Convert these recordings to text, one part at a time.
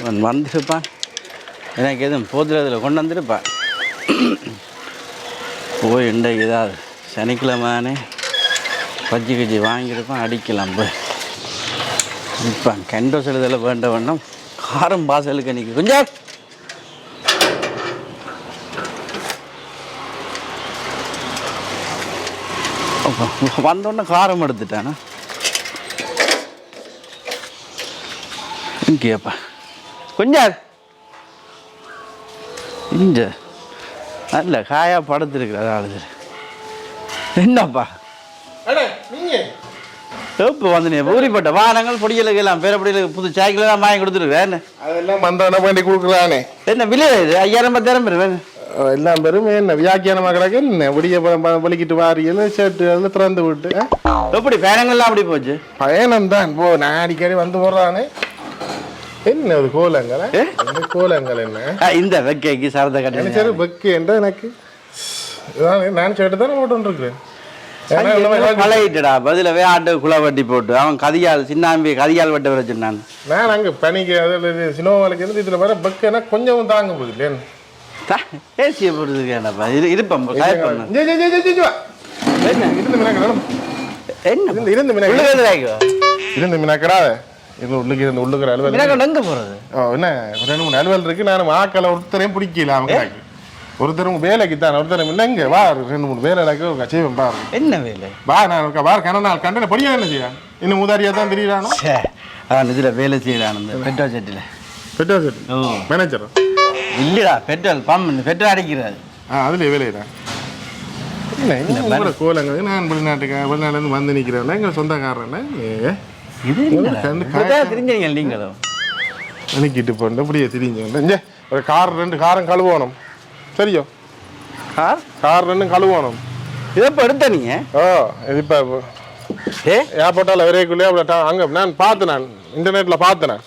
அவன் வந்திருப்பான் எனக்கு எதுவும் போதுறதில் கொண்டு வந்திருப்பான் போய் இன்றைக்கு ஏதாவது சனிக்கிழமானே பஜ்ஜி கஜ்ஜி வாங்கியிருப்பான் அடிக்கலாம் போய். இப்போ கெண்டோ செலுதல வேண்ட வண்ணம் காரம் பாசலுக்கு நிற்க கொஞ்சம். வந்தோடனே காரம் எடுத்துட்டானா? இங்கேப்பா கொஞ்சம் இஞ்ச நல்ல காயா படுத்துருக்குற ஆளுது என்னப்பா? இப்போ வந்து நீ ஊறிப்பட்ட வானங்கள் பொடிகளுக்கு எல்லாம் பேர பொடிகளுக்கு புது சாய்க்கிள் எல்லாம் வாங்கி கொடுத்துருக்கேன் அதெல்லாம் வந்தவன வேண்டி கொடுக்குறானே என்ன விலை இது? ஐயாயிரம் பத்தாயிரம் பேர் வேணும். எல்லாம் பேரும் என்ன வியாக்கியானமாக கிடக்கு? என்ன விடிய வலிக்கிட்டு வாரியல் ஷர்ட்டு அதில் திறந்து விட்டு? எப்படி பேரங்கள்லாம் அப்படி போச்சு? பயணம் தான் போ நான் அடிக்கடி வந்து போடுறானே என்ன ஒரு கோலங்கள்? கோலங்கள் என்ன? இந்த வெக்கைக்கு சரத கட்டி நினைச்சது பக்கு என்ற எனக்கு? நான் ஷர்ட்டு தானே போட்டுருக்கிறேன் பழகிட்டடா பதிலவே ஆட்டு குலை வட்டி போட்டு. அவன் கதியால் சின்னாம்பி கதியால் வெட்ட வர சொன்னான். நான் அங்கே பனிக்கு அதில் சினோவாலுக்கு இருந்து இதில் வர பக்குன்னா கொஞ்சம் தாங்க போகுது இல்லையா ஏசியை போடுறதுக்கு இது வா. என்ன? இருந்து மினாக்கடா மினாக்கடா உள்ளுக்கு இருந்து உள்ளுக்குற அலுவல் எங்க போறது? ஓ, என்ன? ஒரு ரெண்டு மூணு அலுவல் இருக்கு. நான் ஆக்களை ஒருத்தரையும் பிடிக்கல அவங்க ஒருத்தரும் வேலைக்கு தான் ஒருத்தரும் இல்லை இங்க வா ரெண்டு மூணு வேலை எனக்கு செய்வேன் பாரு. என்ன வேலை? வா நான் இருக்கா வா கண்ண நாள் கண்டன படியா என்ன செய்ய? இன்னும் மூதாரியா தான் தெரியறானோ? அவன் இதுல வேலை செய்யறான் இந்த பெட்ரோல் செட்டில். பெட்ரோல் செட் ஓ. மேனேஜர் இல்லடா பெட்ரோல் பம்ப் பெட்ரோல் அடிக்கிறாரு. ஆ அதுல வேலையிடா இல்லை கோலங்க நான் வெளிநாட்டுக்கு வெளிநாட்டுலேருந்து வந்து நிற்கிறேன் எங்கள் சொந்தக்காரன் தெரிஞ்சீங்க நீங்களும் நிற்கிட்டு போட்டு அப்படியே திரிஞ்சு ஒரு கார் ரெண்டு காரம் கழுவணும். சரியோ? கார் கார் ரெண்டும் கழுவணும். இதை இப்போ எடுத்த நீங்க? ஓ இது இப்போ ஏ? ஏர்போர்ட்டால் விரைக்குள்ளே அப்படி அங்கே நான் பார்த்தேன் நான். இன்டர்நெட்டில் பார்த்தேன் நான்.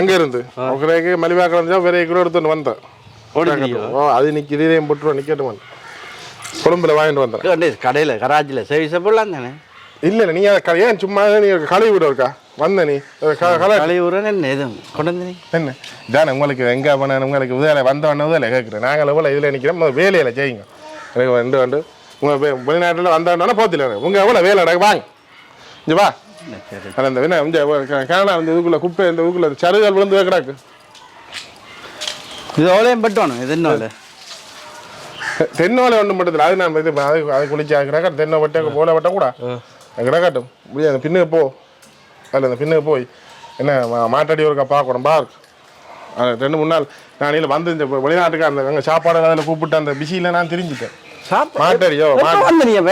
அங்கே இருந்து ஒரேக்கு மலிவா கிடந்தா விரைக்குள்ள எடுத்துட்டு வந்தேன். ஓ அது நிற்க இதையும் போட்டு நிற்கட்டும் கொழும்புல வாங்கிட்டு வந்தேன். கடையில் கராச்சியில் சர்வீஸை போடலாம் தானே? இல்லை இல்லை நீ அதை ஏன் சும்மா நீ கழுவி விட இருக்கா? வந்த நீ. கலை கழிவுறன்னு என்ன எதுவும் கொண்டு வந்து நீ? என்ன? இதானே உங்களுக்கு எங்கே பண்ண உங்களுக்கு உதவியில் வந்த உடனே உதவியில் கேட்குறேன் நாங்கள் எவ்வளோ இதில் நிற்கிறோம் வேலையில் செய்யுங்க. எனக்கு வந்து வந்து உங்கள் வெளிநாட்டில் வந்த உடனே போத்தில உங்கள் எவ்வளோ வேலை எனக்கு வாங்க. இங்கே வா. என்ன சரி. அது அந்த என்ன இந்த கனடா இந்த இதுக்குள்ளே குப்பை இந்த இதுக்குள்ளே சருகல் விழுந்து கிடக்கு. இது அவ்வளோயும் பட்டணும் இது என்ன தென்னோலை ஒன்றும் மட்டும் அது நான் இது அது அது குளிச்சு கிடக்க தென்னை வட்ட போல வட்ட கூட கிடக்கட்டும் முடியாது அந்த பின்னுக்கு போ. அதில் அந்த பின்னுக்கு போய். என்ன மாட்டாடி ஒருக்கா பார்க்கணும் பார். அது ரெண்டு மூணு நாள் நான் இல்லை வந்து இந்த வெளிநாட்டுக்கு அந்த அங்கே சாப்பாடு அதில் கூப்பிட்டு அந்த பிஸியில் நான் தெரிஞ்சுட்டேன். மாட்டாடியோ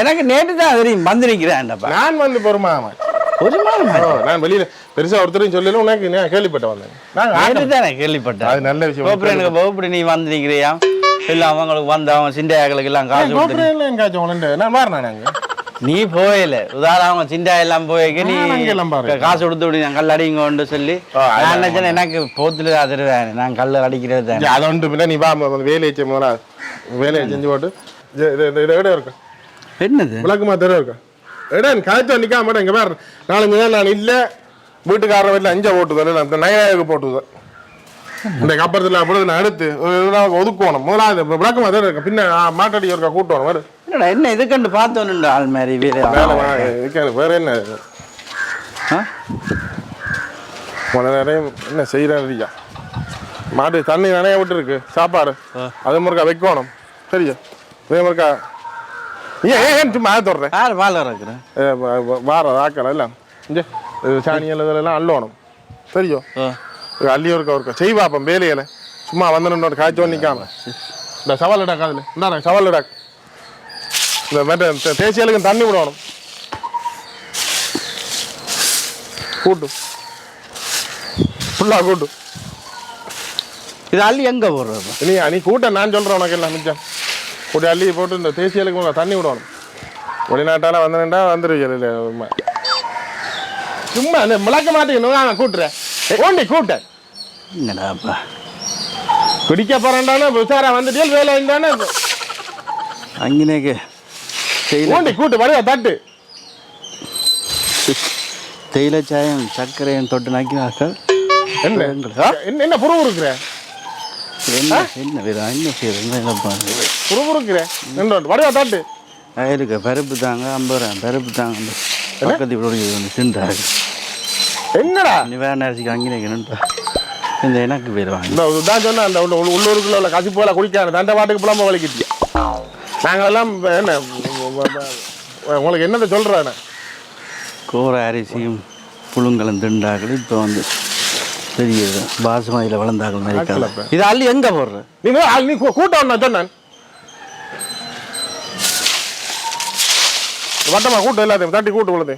எனக்கு நேற்று தான் தெரியும் வந்து நிற்கிறேன்டப்பா நான் வந்து பொறுமா ஓ நான் வெளியில் பெருசாக ஒருத்தரையும் சொல்லல உனக்கு நான் கேள்விப்பட்டேன் வந்தேன் நான் தான் கேள்விப்பட்டேன். அது நல்ல விஷயம். கோபுரம் எனக்கு கோபுரம் நீ வந்து நிற்கிறியா இல்லை அவங்களுக்கு வந்து அவங்க சிண்டையாக்களுக்கு எல்லாம் காசு எங்காச்சும் நான் மாறினேன் நாங்கள் நீ போயில உதாரணம் சிண்டா எல்லாம் போய்க்க நீ நான் பாரு. காசு கொடுத்து விடு நான் கல் அடிங்கன்னு சொல்லி. நான் நினைச்சேன் எனக்கு போத்துல தருவேன் நான் கல் அடிக்கிறது தானே. அது ஒன்று பின்ன நீ வா வேலையை செய்ய முதல்ல வேலையை செஞ்சு போட்டு. இது இடம் இருக்கு. என்னது? விளக்குமா தெரு இருக்கு. இடம் காய்ச்சல் நிற்காம மாட்டேன் இங்கே வேறு நாலஞ்சு நாள் நான் இல்லை. வீட்டுக்காரர் வீட்டில் அஞ்சா போட்டுதல் இல்லை இந்த நகையாவுக்கு போட்டுது இந்த கப்பரத்தில் அப்படி நான் எடுத்து ஒதுக்கணும் முதலாவது விளக்குமா தெரு இருக்கு. பின்ன மாட்டாடி இருக்கா கூட்டணும் வேறு என்னடா என்ன இது கண்டு பார்த்தோன்னு ஆள் மாதிரி வேற வேலை வா இருக்காது வேறு என்ன? போன நேரம் என்ன செய்கிறாரியா மாட்டு தண்ணி நிறைய விட்டுருக்கு சாப்பாடு. அது முறுக்கா வைக்கணும். சரியா? இதே முறுக்கா. ஏன் ஏன், சும்மா அதை தொடறேன் யார் பால் இருக்கிறேன் வார ஆக்கல எல்லாம் இங்கே சாணியல் இதெல்லாம் அள்ளணும். சரியோ? இது அள்ளி ஒருக்கா ஒருக்கா. செய் பாப்பம் வேலையில. சும்மா வந்து காய்ச்சோ நிற்காம இந்த சவால் இடாக் அதில் இந்தாங்க சவால் இடாக் இந்த மற்ற தேசியலுக்கு தண்ணி விடணும். கூட்டு. ஃபுல்லாக கூட்டு. இது அள்ளி எங்க போடுறது? நீ நீ கூட்ட நான் சொல்கிறேன் உனக்கு எல்லாம் மிச்சம். கூட்டி அள்ளி போட்டு இந்த தேசியலுக்கு தண்ணி விடணும். வெளிநாட்டால வந்தேன்டா வந்துருவீங்க சும்மா. இந்த மிளக்க மாட்டேங்கணும் நான் கூட்டுறேன் ஓண்டி கூட்ட. என்னடாப்பா குடிக்க போறேன்டானே உசாரா வந்துட்டு வேலை இருந்தானே அங்கனேக்கு. தேயிலை கூட்டு வடிவா தட்டு. தேயிலை சாயம் சர்க்கரையும் தொட்டு நக்கினாக்கள் என்ன? புருவு இருக்கிற என்ன என்ன வேறு என்ன செய்யறது என்ன பண்ணுறது புருவு இருக்கிற வடிவா தாட்டு. இருக்க பருப்பு தாங்க ஐம்பது ரூபா பருப்பு தாங்க. அந்த பக்கத்து தின்றாரு என்னடா? நீ வேற நேரத்துக்கு அங்கே நிற்கணும்ப்பா இந்த எனக்கு பேர் வாங்க. இந்த இதுதான் சொன்னேன் அந்த உள்ள- உள்ள- உள்ளூருக்குள்ள உள்ள கசிப்போல குடிக்காது தண்டை பாட்டுக்கு புலம்ப வலிக்கிட்டியா நாங்களெல்லாம் இப்ப என்ன உங்களுக்கு என்னத்தை சொல்கிறேன் கோர அரிசியும் புழுங்கலும் திண்டாக்கள் இப்போ வந்து பெரிய பாசுமதியில் வளர்ந்தாக்கள் இருக்காது. இது அள்ளி எங்கே போடுற? நீ கூ- கூட்டம் நான் சொன்னேன். வட்டமா கூட்டம் எல்லாத்தையும் தட்டி கூட்டு உள்ளது.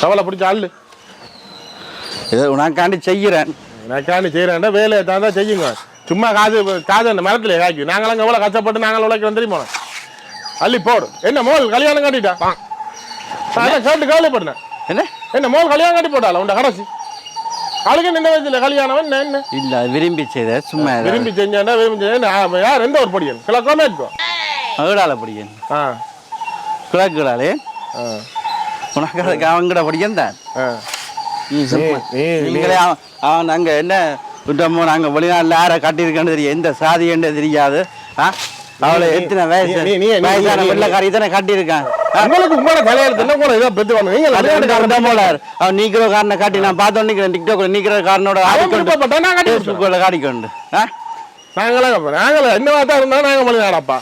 கவலை பிடிச்ச ஆளு இதை உனக்காண்டி செய்கிறேன். நான் காணி செய்கிறேன்டா வேலையை தான் தான் செய்யுங்க. சும்மா காது காது அந்த மரத்தில் காய்க்கும் நாங்களாம் எவ்வளோ கஷ்டப்பட்டு நாங்கள் உழைக்கிறோம் தெரியுமா அள்ளி போடு. என்ன மோல் கல்யாணம் கட்டிட்டா? அதான் கேட்டு கவலைப்படுனேன் என்ன? என்ன மோல் கல்யாணம் கட்டி போட்டால உண்ட கடைசி? அவளுக்கு நின்ன வயசுல கல்யாணம் என்ன என்ன? இல்லை விரும்பி செய்த சும்மா. விரும்பி செஞ்சாண்டா விரும்பி செஞ்சா யார்? எந்த ஒரு படியன்? கிழக்கோமே இருக்கோ? அகடால படிக்கன் ஆ. கிழக்குடாலே ஆ. உனக்கு அவங்கட படிக்கன் தான். நீங்களே அவன் அங்கே என்ன விட்டமோ நாங்கள் வெளிநாட்டில் யாரை கட்டியிருக்கேன்னு தெரியும் எந்த சாதி என்று தெரியாது. ஆ? அவளை எத்தனை வயசு வயசான நீ- வெள்ளக்காரி தானே கட்டியிருக்கான்? உங்களுக்கு உங்களோட என்ன கூட ஏதோ தான் போல அவன் நீக்கிற காரனை காட்டி நான் பார்த்தோம் நிற்கிறேன் டிக்டாக்ல நீக்கிற காரனோட. ஃபேஸ்புக்கில் காட்டிக்கொண்டு. நாங்களாம் நாங்கள் என்ன வார்த்தை இருந்தாலும் நாங்கள் வெளிநாடப்பா.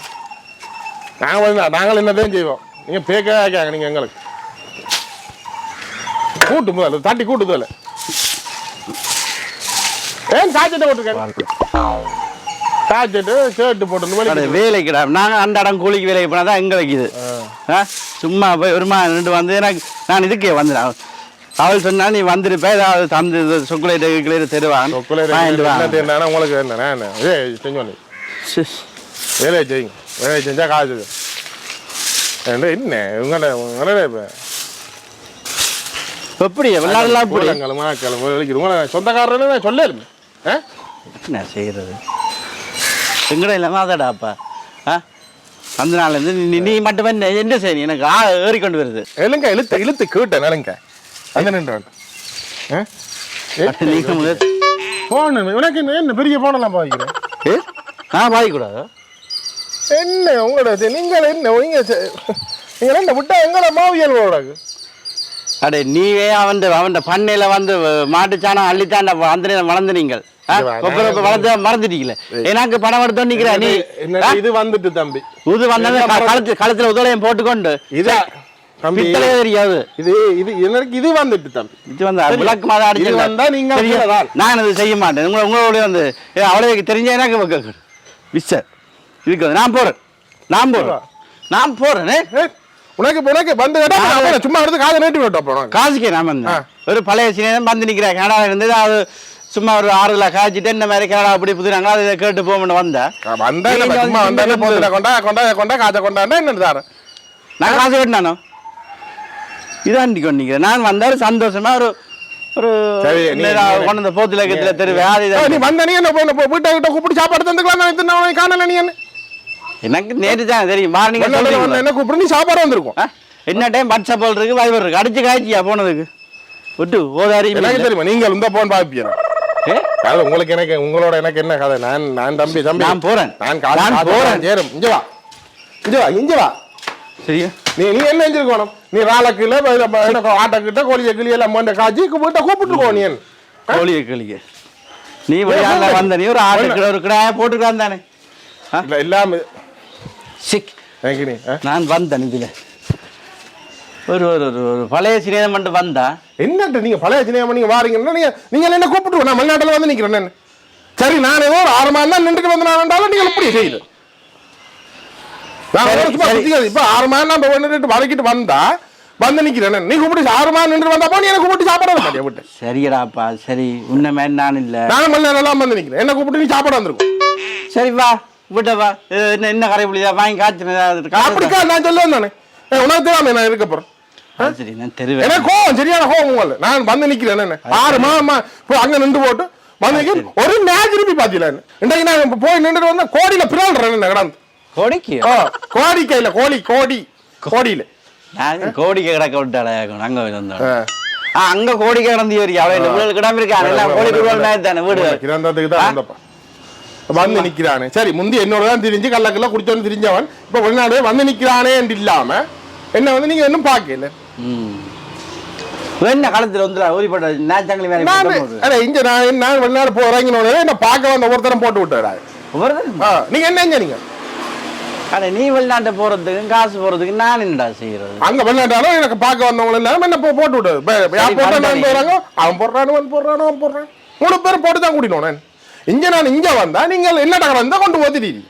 நாங்கள் வெளிநாடு நாங்கள் என்னதையும் செய்வோம். நீங்கள் ஆக்காங்க நீங்கள் எங்களுக்கு. கூட்டு முதல்ல தட்டி கூட்டு முதல்ல. ஏன் காய்ச்சட்டை போட்டிருக்கேன்? காய்ச்சட்டு ஷர்ட்டு போட்டு அட, வேலைக்குடா நாங்கள் அந்த இடம் கூலிக்கு வேலைக்கு போனால் தான் எங்களுக்கு இது சும்மா போய் மாதிரி நின்று வந்து எனக்கு நான் இதுக்கே வந்துடுறேன் அவள் சொன்னா நீ வந்திருப்ப ஏதாவது தந்து சொக்குலேட்டு கிளீர் தருவான் உங்களுக்கு என்ன? என்ன ஏ செஞ்சோன்னு சிஸ். வேலையை செய்யுங்க வேலையை செஞ்சா காய்ச்சது என்ன? உங்களோட உங்களோட இப்போ. எப்படி உங்களை சொந்தக்காரன்னு ஆ என்ன செய்யறது? எங்கட இல்லாமல் அதடாப்பா ஆ? அந்த நாள்லேருந்து நீ நீ மட்டுமே என்ன செய்ய எனக்கு ஆ ஏறிக்கொண்டு வருது. எலுங்க இழுத்து இழுத்து கேட்டேன் நினைங்க அந்த நின்று போன் உனக்கு என்ன பெரிய போனெல்லாம் பாதிக்கிறேன் ஏ? நான் பாதிக்கூடாதா என்ன உங்களோட நீங்கள் என்ன நீங்க செ- நீங்கள் என்ன விட்டா எங்களை மாவியல் போடாது அடே நீவே அவன் அவன் பண்ணையில வந்து மாட்டுச்சாணம் அள்ளித்தாண்ட அந்த நேரம் வளர்ந்து நீங்கள் ஆ? இங்க வா, கொக்கர கொக்க வளர்ந்து மறந்துட்டீங்களே. எனக்கு படம் எடுத்து நிக்கிற நீ. இது வந்துட்டு தம்பி. உது வந்தது களத்து களத்துல உதலையும் போட்டுக்கொண்டு. இதா தெரியாது இது இது எனக்கு இது வந்துட்டு தம்பி. இது வந்து விளக்கு இது அடிச்சு வந்தா நீங்க. அப்படிதான். நான் இது செய்ய மாட்டேன். உங்களை உங்களோட வந்து அவளுக்கு தெரிஞ்ச எனக்கு விசர் இதுக்கு வந்து நான் போறேன். நான் போறேன். நான் போறேன் உனக்கு உனக்கு வந்து சும்மா எடுத்து காதை நீட்டி விட்டோம் அப்புறம் காசுக்கு நான் வந்தேன் ஒரு பழைய சினியம் வந்து அது சும்மா ஒரு ஆறுல காய்ச்சிட்டு இந்த மாதிரி கனடா அப்படி புதுறாங்க அதை கேட்டு போகணும்னு வந்தேன். வந்தா என்ன, நீங்க சும்மா வந்து வந்தா போதுல கொண்டா கொண்டா கொண்டா காய்ச்ச கொண்டாண்டா என்ன தாரேன் நான் காசு கட்டினானோ? இதான் கொண்டு நிற்கிறேன் நான் வந்தாலும் சந்தோஷமா ஒரு ஒரு கொண்டு வந்து போத்துல கத்துல தெருவேன் நீ வந்த நீ என்ன வீட்டை கிட்ட கூப்பிட்டு சாப்பாடு தந்துக்கலாம் காணல நீ என்ன? எனக்கு நேற்று தான் தெரியும்? வந்து என்ன கூப்பிட்டு நீ சாப்பாடு வந்திருக்கும்? என்ன டைம் வாட்ஸ்அப் இருக்கு வைபர் இருக்கு. அடிச்சு காய்ச்சியா போனதுக்கு? விட்டு ஓதாரி எனக்கு தெரியுமா நீங்கள் இந்த போன் பாப்பியா? ஏ அது உங்களுக்கு எனக்கு உங்களோட எனக்கு என்ன கதை? நான் நான் தம்பி தம்பி. நான் போறேன். நான் காசு நான் போறேன். சேரும். இங்க வா. இங்க வா இங்க வா. சரியா? நீ நீ என்ன செஞ்சிருக்கணும் நீ ராலக்கில ஆட்டக்கிட்ட கோழிய கிளி எல்லாம் மண்ட காய்ச்சி வீட்டை கூப்பிட்டுருக்கோம் நீ? கோழியை கிளிக்க நீ வெளியால வந்த நீ ஒரு ஆட்டு கிலோ ஒரு கிடாய போட்டுக்கலாம் தானே. இல்ல இல்லாம சிக்? நான் வந்தேன் இதுல. ஒரு ஒரு ஒரு பழைய சினியம் மட்டும் வந்தா? என்னட்ட நீங்க பழைய சினிமா நீங்க வாரீங்கன்னா நீங்க நீங்க என்ன கூப்பிட்டு நான் மலைநாட்டில் வந்து நிக்கிறேன் நான். சரி நான் ஏதோ ஒரு ஆறு மாதம் தான் நின்றுட்டு வந்து நான் வந்தாலும் நீங்க எப்படி செய்யுது நான். இப்ப ஆறு மாதம் நான் வந்துட்டு வதக்கிட்டு வந்தா வந்து நிக்கிறேன் நான். நீ கூப்பிட்டு ஆறு மாதம் நின்று வந்தா நீ எனக்கு கூப்பிட்டு சாப்பாடு வர மாட்டியா விட்டு. சரியடாப்பா சரி. உன்ன மாதிரி நான் இல்ல. மலைநாடு எல்லாம் வந்து நிக்கிறேன். என்ன கூப்பிட்டு நீ சாப்பாடு வந்திருக்கும். சரி வா விட்ட வா. என்ன என்ன கரை புளியா வாங்கி காய்ச்சினது? அப்படிக்கா நான் சொல்லுவேன் நானு உனக்கு தெரியாம நான் இருக்க போறேன். சரி நான் தெருவேன் எனக்கு கோவம் சரியான கோவம் உங்கள. நான் வந்து நிக்கிறேன் என்ன? ஆறு மாதமா போய் அங்க நின்று போட்டு வந்து நிக்கிறேன். ஒரு மேட்ச் திருப்பி பாத்தீங்களா இன்றைக்கு நான் இப்ப போய் நின்றுட்டு வந்தா கோடியில என்ன? கடந்து. கோடிக்கு? ஆ, கோடி கையில கோழி கோடி கோடியில. நான் கோடிக்கை கிடக்க விட்டாளே அங்க வந்தோம் அங்க கோடிக்கை கிடந்து வீடு கிடம்பு இருக்கா? கோடி ரூபாய் தானே வீடு. கிரந்தத்துக்கு தான் வந்தப்பா. வந்து நிக்கிறானே. சரி முந்தி என்னோட தான் திரிஞ்சு கள்ளக்கல்ல குடிச்சோன்னு திரிஞ்சவன். இப்ப வெளிநாடு வந்து நிக்கிறானே என்று இல்லாம என்ன வந்து நீங்க இன்னும் பார்க்கல. ம் என்ன காலத்துல வந்து ஊறிப்பட்ட. நாச்சங்களி நான் இங்க நான் நான் வெளிநாடு போ இறங்கினோட என்ன பார்க்க வந்த ஒருத்தரம் போட்டு ஆ, நீங்க என்ன நீங்க? அட நீ வெளிநாட்டு போறதுக்கும் காசு போறதுக்கு நான் என்னடா செய்யறது? அங்க வெளிநாட்டாலும் எனக்கு பார்க்க வந்தவங்க எல்லாம் என்ன போட்டு வந்துட்டேன். போறாங்க அவன் போடுறானு? அவன் போடுறானு அவன் போடுறான் மூணு பேர் போட்டு தான் கூட்டினோம் இங்க நான் இங்க வந்தா நீங்கள் என்ன டகரம் இருந்தா கொண்டு ஓத்திட்டீங்க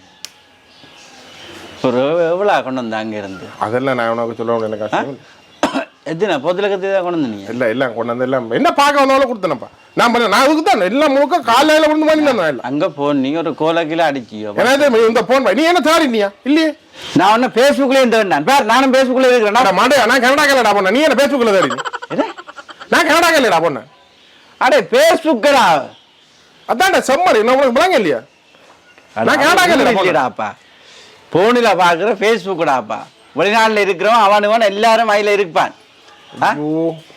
ஒரு எவ்வளோ கொண்டு வந்த அங்க இருந்து? அதெல்லாம் நான் உனக்கு சொல்ல முடியல காசு எத்தனை? பொதுல கத்தி தான் கொண்டு வந்த நீங்க இல்ல எல்லாம் கொண்டு வந்து எல்லாம் என்ன பார்க்க வந்தாலும் கொடுத்தனப்பா நான் பண்ண நான் அதுக்கு தான் எல்லாம் முழுக்க காலையில கொண்டு பண்ணி தான் எல்லாம் அங்க போன் நீங்க ஒரு கோல கிலோ அடிச்சியோ ஏன்னா இந்த போன் நீ என்ன தாடினியா இல்லையே. நான் ஒன்னும் ஃபேஸ்புக்லயே இருந்தேன் பேர் நானும் ஃபேஸ்புக்ல இருக்கிறேன். அட மாட்டே நான் கனடா கல்லடா பொண்ண? நீ என்ன பேஸ்புக்ல தாடி நான் கனடா கல்லடா பொண்ண? அடே ஃபேஸ்புக்கடா அதான்டா செம்மறி. நான் உனக்கு விளங்க இல்லையா? நான் கனடா கல்லடா பொண்ண? இல்லடாப்பா போனில் பார்க்குற ஃபேஸ்புக்கடாப்பா வெளிநாட்டில் இருக்கிறவன் அவனுவன் எல்லாரும் அதில் இருப்பான்?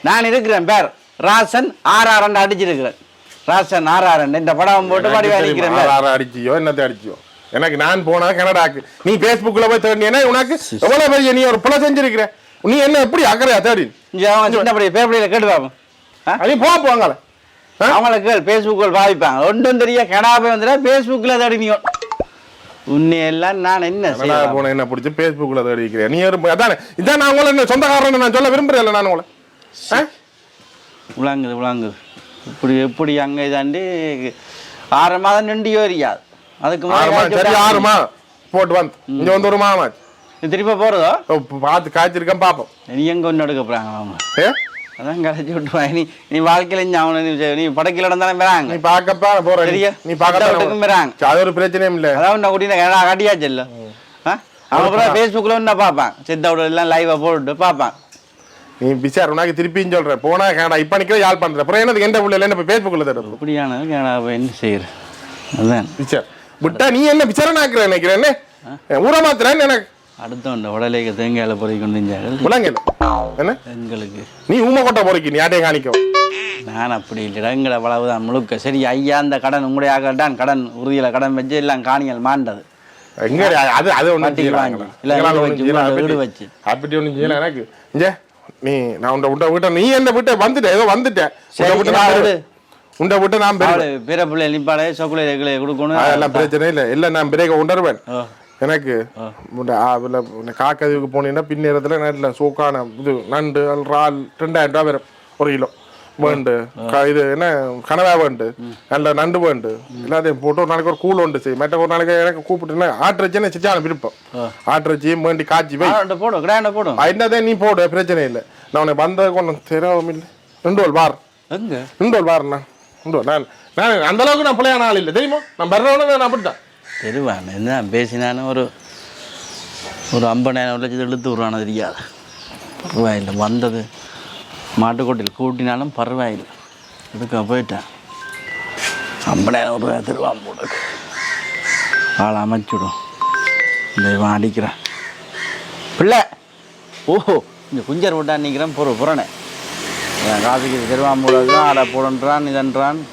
நான் இருக்கிறேன் பேர். ராசன் ஆர்ஆர்என் அடிச்சிருக்கிறேன். ராசன் ஆர்ஆர்என் இந்த படம் போட்டு பாடி அடிக்கிறேன். ஆறு அடிச்சியோ என்னத்தை அடிச்சியோ? எனக்கு நான் போனா கனடாக்கு. நீ பேஸ்புக்ல போய் தேடினா உனக்கு எவ்வளவு பெரிய நீ ஒரு பிள்ளை செஞ்சிருக்கிற? நீ என்ன எப்படி அக்கறையா தேடி? சின்னப்படி பேப்படியில் கேட்டு பார்ப்போம் ஆ? நீ போ போங்களே அவங்கள கேள் ஃபேஸ்புக்கில் பாவிப்பாங்க. ஒன்றும் தெரிய கெடா போய் வந்துடா ஃபேஸ்புக்கில் தேடினியோ உன்னை எல்லாம் நான் என்ன போன என்ன பிடிச்சி பேஸ்புக்ல தேடி இருக்கிறேன் நீ அதானே இதான் நான் உங்களை என்ன சொந்தக்காரன் நான் சொல்ல விரும்புறேன் நான் உங்களை? விளாங்குது விளாங்குது. இப்படி எப்படி அங்கே இதாண்டி ஆறு மாதம் நின்று வரியாது அதுக்கு சரி ஆறு முன்னாடி மா போட்டு வந்து. இங்க வந்து ஒரு மாமா திருப்பி போகிறதோ பார்த்து காய்ச்சிருக்கேன் பாப்போம் நீ எங்கே ஒன்று எடுக்க போகிறாங்க அவங்க அதான் கடைச்சி விட்டுருவாங்க நீ நீ வாழ்க்கையில் அவனை நீ படக்கில் இருந்தாலும் வராங்க நீ பார்க்கப்பா போற சரியா? நீ பட்ட விட்டுக்கும் வராங்க. பார்க்க அது ஒரு பிரச்சனையும் இல்ல. அதான் நான் குட்டின கனடா காட்டியாச்சு இல்லை அப்புறம் ஃபேஸ்புக்கில் ஒன்றா பார்ப்பான். சித்தாவோட எல்லாம் லைவாக போட்டுட்டு பார்ப்பான். நீ பிசார் உனக்கு திருப்பியும் சொல்ற போனா கனடா இப்ப நிக்கிற யாழ் பண்ற அப்புறம் என்னது எந்த பிள்ளை என்ன பேஸ்புக்ல தேடுறது? இப்படியானது கனடா போய் என்ன செய்யுது அதான். பிச்சர். விட்டா நீ என்ன பிச்சரனாக்குற நினைக்கிறேன் என்ன ஊற மாத்துறேன் எனக்கு அடுத்தவன் உடலைக்கு தேங்காயில் பொறி கொண்டு விளங்கல என்ன? எங்களுக்கு. நீ ஊமை கொட்டை பொறுக்கி நீ யாட்டையும் காணிக்கும் நான் அப்படி இல்லைடா எங்களை அவ்வளவுதான் முழுக்க. சரி ஐயா அந்த கடன் உங்களுடைய ஆகட்டான் கடன் உறுதியில கடன் வச்சு எல்லாம் காணிகள் மாண்டது. எங்க அது அது. இல்ல, வீடு வச்சு. அப்படி ஒண்ணும் செய்யல எனக்கு. இங்க நீ நான் உண்ட விட்ட விட்ட நீ என்ன விட்ட வந்துட்ட? ஏதோ வந்துட்ட. சரி, உண்ட விட்டு நான் உண்ட பிற பிள்ளை நிப்பாடே ரெகுலை கொடுக்கணும். அதெல்லாம் பிரச்சனை இல்லை. எல்லாம் நான் பிரேக்க உணர்வேன். எனக்கு காக்கதுக்கு போனீங்கன்னா பின்னேரத்துல நல்ல சூக்கான இது நண்டு இறால் ரெண்டாயிரம் ரூபா வரும் ஒரு கிலோ. வேண்டு இது என்ன கனவா வேண்டு நல்ல நண்டு வேண்டு எல்லாத்தையும் போட்டு ஒரு நாளைக்கு ஒரு கூழ் உண்டு செய் மற்ற ஒரு நாளைக்கு எனக்கு கூப்பிட்டுனா ஆட்டுறச்சின்னு சிச்சான விருப்பம். ஆட்டுறச்சியும் வேண்டி காய்ச்சி ஆ, போடும்? கிராண்ட போடும் என்னதான் நீ போடு பிரச்சனை இல்லை. நான் உனக்கு வந்த கொண்டு தெரியவும் இல்லை. ரெண்டு வால் வார். ரெண்டு வால் வார் நான் ரெண்டு நான் நான் அந்த அளவுக்கு நான் பிள்ளையான ஆள் இல்லை. தெரியுமா? நான் வர்றவன நான் அப்படித்தான். தெருவான். என்ன பேசினாலும் ஒரு ஒரு ஐம்பதாயிரம் லட்சத்தை இழுத்து விடுவானு தெரியாது. பரவாயில்லை. வந்தது மாட்டுக்கோட்டையில் கூட்டினாலும் பரவாயில்லை. இதுக்கு போயிட்டேன். ஐம்பதாயிரம் ரூபாய் தருவான் போல ஆளை அமைச்சுடும். தெய்வம் இவன் அடிக்கிறான். பிள்ளை! ஓஹோ! இந்த குஞ்சர் விட்டா நிற்கிறேன் பொறு புறனே. என் காசுக்கு தருவான் போல ஆடை போடுன்றான் இதன்றான்.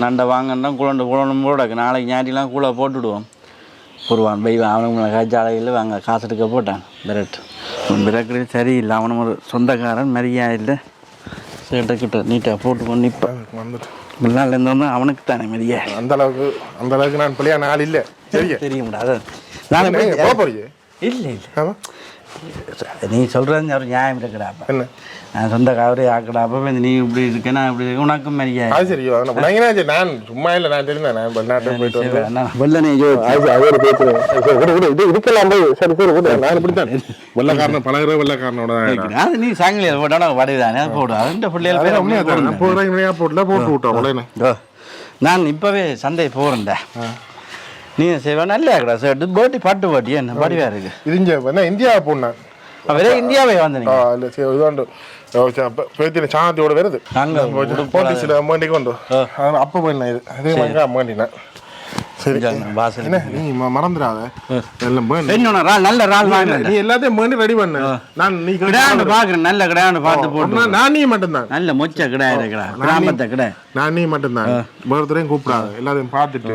நண்டை வாங்கன்றான் குழண்டு குழம்பு போட நாளைக்கு ஞாயிற்றுலாம் கூட போட்டுவிடுவோம் போடுவான். பைவன் அவனுக்கு காய்ச்சாலையில் வாங்க. காசு எடுக்க போட்டான். பிறட் பிறகு சரியில்லை. அவனும் ஒரு சொந்தக்காரன். மரியா இல்லை. சேட்டைக்கிட்ட நீட்டாக போட்டுக்கொண்டு நிற்பான் வந்துட்டு முன்னாள் இருந்தவன் அவனுக்கு தானே மரியா? அந்த அளவுக்கு அந்த அளவுக்கு நான் பிள்ளையான ஆள் இல்லை. சரியா? தெரியும்டா. அதான். நான் நான் போக போறீங்க இல்லை இல்லை. நீ சொல்கிறது ஒரு நியாயம் இருக்குடாப்பா என்ன? நான் சொந்த காவரே ஆக்கடாப்பா நீ இப்படி இருக்க நான் இப்படி இருக்க உனக்கும் மரியா அது சரி நான் சும்மா இல்லை நான் தெரிந்தேன் நான் வெளிநாட்டுக்கு போயிட்டு வந்தேன். ஜோ அது ஒரு பேச்சு சரி, விடு, விடு, இது இதுக்கெல்லாம் போய் சரி சரி விடு நான் இப்படித்தான். வெள்ளக்காரன் பழகிற வெள்ளக்காரனோட தான் நான். அது நீ சாங்கிலியில் போட்டோன்னா வடிதானே அது போடு அதுன்ற பிள்ளைகள் பேர் தான். இவனையா போட்டுல போட்டு விட்டோம் நான் இப்போவே சந்தை போகிறேன்டா நீ செய்வா நல்லா இருக்கடா சார் போட்டி பாட்டு பாட்டி. என்ன படிவா இருக்கு? இங்க என்ன இந்தியாவை போனேன் அவரே இந்தியாவே வந்து ஆ இல்லை சரி இதுவாண்டு பேத்தின சாந்தியோட வருது. அங்கே போட்டு சில அம்மாண்டி கொண்டு அப்போ போயினேன் இது. அதே மாதிரி அம்மாண்டினேன் சரி வாசல் நீ மறந்துடாத. எல்லாம் நல்ல ரால் நீ எல்லாத்தையும் வேண்டி ரெடி பண்ணு. நான் நீ கிடாண்டு பாக்குறேன். நல்ல கிடாண்டு பார்த்து போட்டு நான் நீ மட்டும்தான். நல்ல மொச்ச கிடா இருக்கிறா கிராமத்தை கிடா. நான் நீ மட்டும்தான். வேறத்தையும் கூப்பிடாத. எல்லாத்தையும் பார்த்துட்டு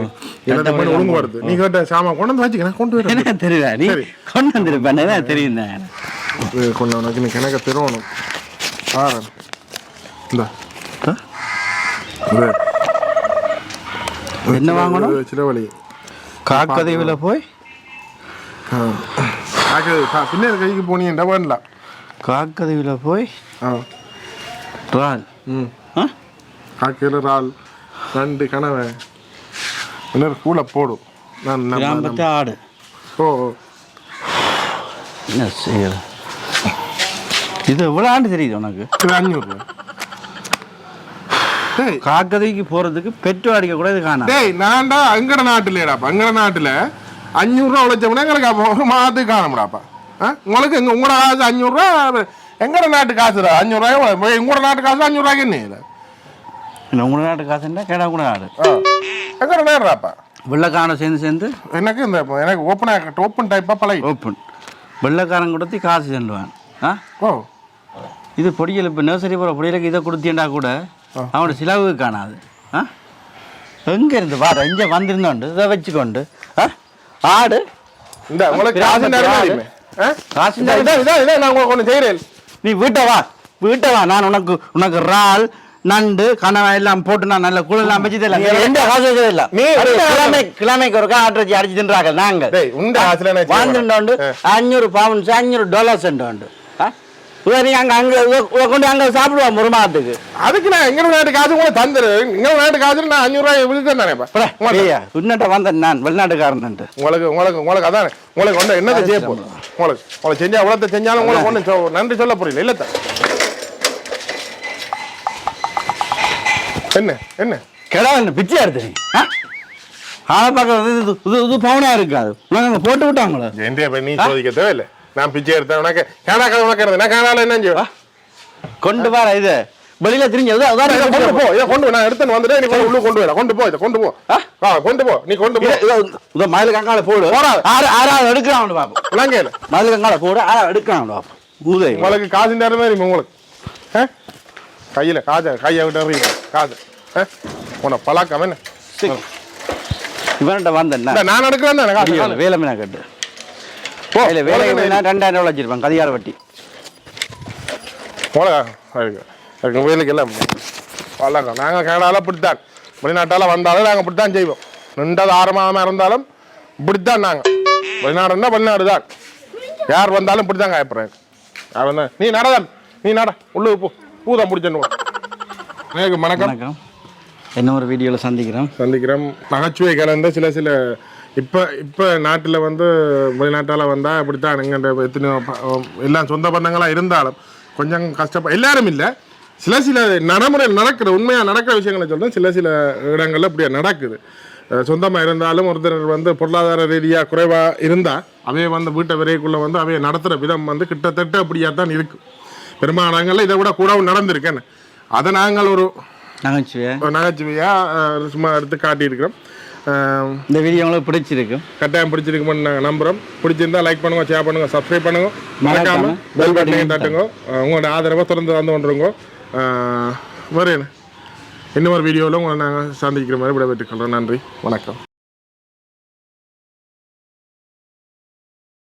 எல்லாத்தையும் பண்ணி ஒழுங்கு வருது நீ கேட்ட சாமான் கொண்டு வந்து வச்சுக்கிறேன் கொண்டு எனக்கு தெரியுதா நீ? கொண்டு வந்திருப்பேன் தெரியும் கொண்டு உனக்கு நீ கணக்க தெருவணும் பாரு. இந்த. என்ன வாங்கணும்? சிலவழி காக்கதீவுல போய்? பின்னாடி கைக்கு போனீங்க வேண்டல காக்கதீவுல போய்? ஆ. ரால். ம்? காக்கையில் இறால் நண்டு கனவை. இன்னொரு கூலை போடும் நான் கிராமத்து ஆடு. ஓ என்ன செய்யற இது எவ்வளோ ஆண்டு தெரியுது உனக்கு? இது அஞ்சூறு டேய் காக்கதைக்கு போறதுக்கு பெட்ரோல் அடிக்க கூட இது காணாம் டேய் நான்டா அங்கட நாட்டுலடாப்பா அங்கட நாட்டுல அஞ்சூறுரூவா உழைச்சோம்னா எங்களுக்கு அப்போ மாதத்துக்கு காணமுடாப்பா உங்களுக்கு எங்க உங்களோட காசு அஞ்சூறுரூவா எங்கட நாட்டு காசுடா? அஞ்சூறுரூவாய் உங்களோட நாட்டு காசு அஞ்சூறுரூவாய்க்கு என்ன உங்களோட நாட்டு காசுன்னா கேடா கூட ஆ. எங்கட நேரம்டாப்பா வெள்ளைக்காரன் சேர்ந்து சேர்ந்து? எனக்கு இந்த எனக்கு ஓப்பன் ஓப்பன் டைப்பாக பழகி ஓப்பன் வெள்ளைக்காரன் கொடுத்து காசு செல்லுவான். ஆ? ஓ. இது பொடியல் இப்போ நர்சரி போகிற பொடியலுக்கு இதை கொடுத்தீண்டா கூட. அவனோட செலவு காணாது ஆ எங்கே இருந்து வாடா இங்கே வந்திருந்தோண்டு இதை வச்சுக்கொண்டு ஆ ஆடு இந்த உங்களுக்கு காசு. ஆ? காசு நான் உங்களுக்கு ஒன்று செய்கிறேன் நீ வீட்டை வா வீட்டை வா நான் உனக்கு உனக்கு இறால் நண்டு கனவா எல்லாம் போட்டு நான் நல்ல குழலாம் வச்சு தரலாம் நீ எந்த காசு வச்சது இல்ல கிழமை கிழமைக்கு ஒருக்கா ஆட்டரிச்சி அடிச்சு தின்றாங்க நாங்க டேய் உண்ட காசுல என்ன செய்ய வாழ்ந்துட்டு போறேன்? அஞ்சூறு பவுன்ஸ் அஞ்சூறு டாலர்ஸ் உண்டு நீ அங்க அங்க கொண்டு அங்க சாப்பிடுவா ஒரு மாதத்துக்கு அதுக்கு நான் எங்க நாட்டு காசு கூட தந்துரு. எங்க நாட்டு காசு நான் அஞ்சூறுரூவா விழுந்து தானேப்பா உன்னட்ட வந்த நான் வெளிநாட்டுக்காரன் உங்களுக்கு உங்களுக்கு உங்களுக்கு அதான் உங்களுக்கு ஒன்று என்னத்தை செய்ய போறோம் உங்களுக்கு உங்களுக்கு செஞ்சா எவ்வளோத்த செஞ்சாலும் உங்களுக்கு ஒன்றும் நன்றி சொல்ல புரியல இல்ல என்ன என்ன? கிடா என்ன பிச்சை எடுத்து நீ? ஆ? ஆளை பார்க்கறது இது இது பவுனா இருக்காது. போட்டு விட்டாங்களோ? போய் நீ சோதிக்க தேவையில்லை? நான் பிச்சை எடுத்தேன். உனக்கு கேடா கதை உனக்கு நான் கேடால என்ன செய்வேன்? கொண்டு வர இது. வெளியில தெரிஞ்சது இதை அதான் கொண்டு போ இதை கொண்டு. நான் எடுத்துன்னு வந்துட்டு நீ கொண்டு உள்ள கொண்டு போயிடலாம் கொண்டு போ இதை கொண்டு போ. ஆ? கொண்டு போ. நீ கொண்டு போ. இத மயில கங்கால போடு. ஆறு ஆறாவது எடுக்கிறான் பாப்போம். விளங்கல மயில கங்கால போடு ஆறாவது எடுக்கிறான் பாப்போம். ஊதை. உங்களுக்கு காசு நேரமே இருக்கு உங்களுக்கு? கையில காசை கையை விட்டு எறியுங்க. காசு? உன பழக்கம் என்ன? இவன்கிட்ட வந்தேன் நான் எடுக்கிறேன். வேலை மீனா கட்டு இல்ல வேலை மீனா ரெண்டாயிரம் ரூபாய் வச்சிருப்பான் கதிகார வட்டி. மிளகா இருக்கு. வேலைக்கு எல்லாம். பழக்கம் நாங்கள் கனடாவில் இப்படித்தான். வெளிநாட்டால் வந்தாலும் நாங்கள் இப்படித்தான் செய்வோம். ரெண்டாவது ஆறு மாதமாக இருந்தாலும் இப்படித்தான் நாங்கள் வெளிநாடுன்னா வெளிநாடு தான் யார் வந்தாலும் இப்படி தான் காயப்படுறேன். யார் வந்தா நீ நடதான் நீ நட. உள்ளே போ. பூதான் பிடிச்சன்னு வணக்கம். என்ன ஒரு வீடியோவில் சந்திக்கிறோம். சந்திக்கிறோம். நகைச்சுவை கலந்த சில சில இப்போ இப்போ நாட்டில் வந்து வெளிநாட்டால் வந்தால் இப்படித்தான் எங்கள்கிட்ட எத்தனையோ ப- எல்லாம் சொந்த பந்தங்களாக இருந்தாலும் கொஞ்சம் கஷ்டப்ப எல்லாரும் இல்லை. சில சில நடைமுறை நடக்கிற உண்மையாக நடக்கிற விஷயங்களை சொல்றேன். சில சில இடங்கள்ல இப்படியா நடக்குது. சொந்தமாக இருந்தாலும் ஒருத்தர் வந்து பொருளாதார ரீதியாக குறைவாக இருந்தால் அவைய வந்து வீட்டை விரைக்குள்ளே வந்து அவைய நடத்துகிற விதம் வந்து கிட்டத்தட்ட அப்படியா தான் இருக்கும் பெரும்பாலான இதை விட கூடவும் நடந்திருக்கேன்னு அதை நாங்கள் ஒரு நகைச்சுவை ஒரு நகைச்சுவையாக சும்மா எடுத்து காட்டியிருக்கிறோம். இந்த வீடியோ உங்களுக்கு பிடிச்சிருக்கு. கட்டாயம் பிடிச்சிருக்குமென்னு நாங்கள் நம்புகிறோம் பிடிச்சிருந்தா லைக் பண்ணுங்க ஷேர் பண்ணுங்க சப்ஸ்கிரைப் பண்ணுங்க. மறக்காம பெல் பட்டனையும் தட்டுங்க. உங்களோட ஆதரவை தொடர்ந்து வந்து கொண்டுருங்க. என்ன? இன்னொரு வீடியோவில் உங்களை நாங்கள் சந்திக்கிற மாதிரி விட பெற்றுக்கொள்கிறோம் நன்றி. வணக்கம்.